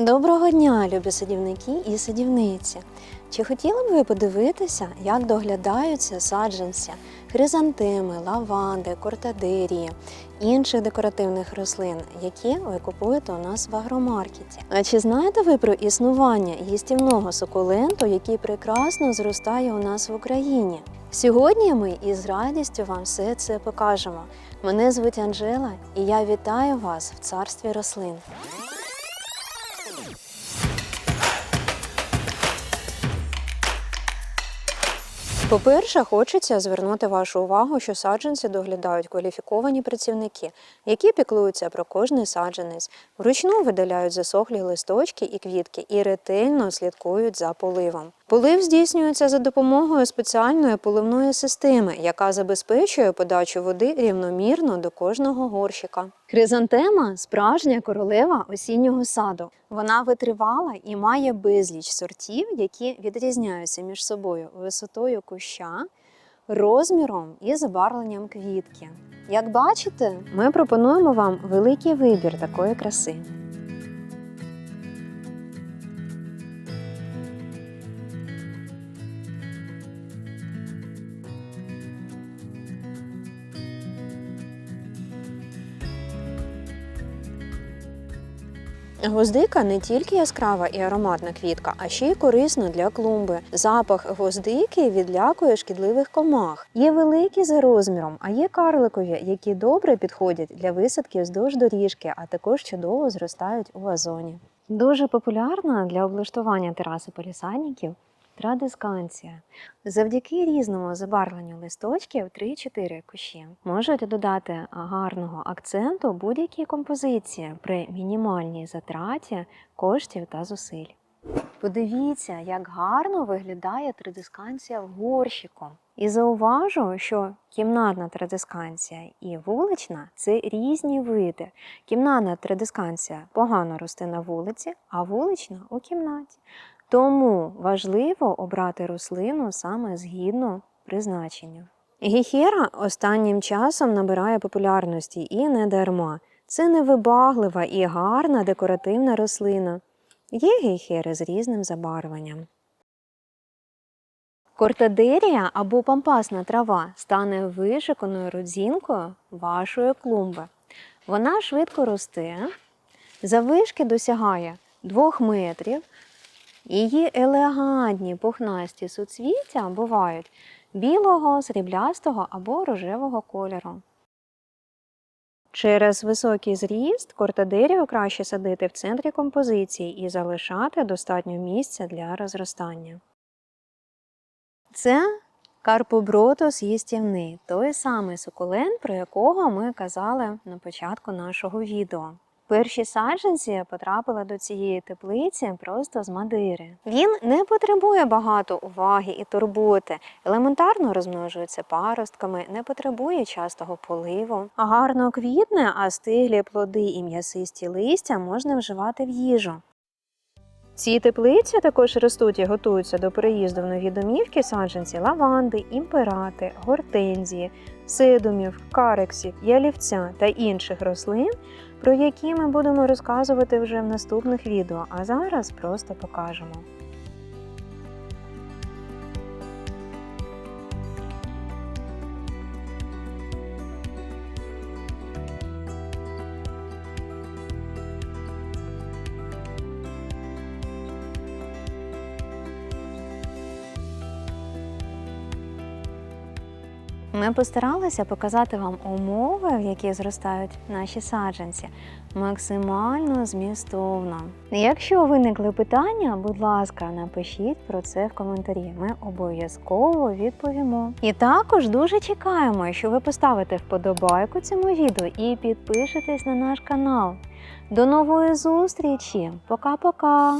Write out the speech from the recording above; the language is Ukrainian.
Доброго дня, любі садівники і садівниці! Чи хотіли б ви подивитися, як доглядаються саджанці, хризантеми, лаванди, кортадерії, інших декоративних рослин, які ви купуєте у нас в агромаркеті? А чи знаєте ви про існування їстівного сукуленту, який прекрасно зростає у нас в Україні? Сьогодні ми із радістю вам все це покажемо. Мене звуть Анжела, і я вітаю вас в царстві рослин. По-перше, хочеться звернути вашу увагу, що саджанці доглядають кваліфіковані працівники, які піклуються про кожний саджанець, вручну видаляють засохлі листочки і квітки і ретельно слідкують за поливом. Полив здійснюється за допомогою спеціальної поливної системи, яка забезпечує подачу води рівномірно до кожного горщика. Хризантема справжня королева осіннього саду. Вона витривала і має безліч сортів, які відрізняються між собою висотою куща, розміром і забарвленням квітки. Як бачите, ми пропонуємо вам великий вибір такої краси. Гвоздика не тільки яскрава і ароматна квітка, а ще й корисна для клумби. Запах гвоздики відлякує шкідливих комах. Є великі за розміром, а є карликові, які добре підходять для висадки вздовж доріжки, а також чудово зростають у вазоні. Дуже популярна для облаштування тераси полісадників традисканція. Завдяки різному забарвленню листочків 3-4 кущі можуть додати гарного акценту будь-якій композиції при мінімальній затраті коштів та зусиль. Подивіться, як гарно виглядає традисканція в горщику. І зауважу, що кімнатна традисканція і вулична це різні види. Кімнатна традисканція погано росте на вулиці, а вулична у кімнаті. Тому важливо обрати рослину саме згідно призначенню. Гіхера останнім часом набирає популярності і не дарма. Це невибаглива і гарна декоративна рослина. Є гейхери з різним забарвленням. Кортадерія або пампасна трава стане вишиканою родзінкою вашої клумби. Вона швидко росте, завишки досягає 2 метрів. Її елегантні пухнасті суцвіття бувають білого, сріблястого або рожевого кольору. Через високий зріст кортадерію краще садити в центрі композиції і залишати достатньо місця для розростання. Це карпобротус їстівний, той самий сукулент, про якого ми казали на початку нашого відео. Перші саджанці потрапили до цієї теплиці просто з Мадири. Він не потребує багато уваги і турботи, елементарно розмножується паростками, не потребує частого поливу. А Гарно квітне, а стиглі плоди і м'ясисті листя можна вживати в їжу. Ці теплиці також ростуть і готуються до переїзду в нові домівки саджанці лаванди, імперати, гортензії, сидумів, карексів, ялівця та інших рослин, про які ми будемо розказувати вже в наступних відео, а зараз просто покажемо. Ми постаралися показати вам умови, в які зростають наші саджанці, максимально змістовно. Якщо виникли питання, будь ласка, напишіть про це в коментарі. Ми обов'язково відповімо. І також дуже чекаємо, що ви поставите вподобайку цьому відео і підпишетесь на наш канал. До нової зустрічі! Пока-пока!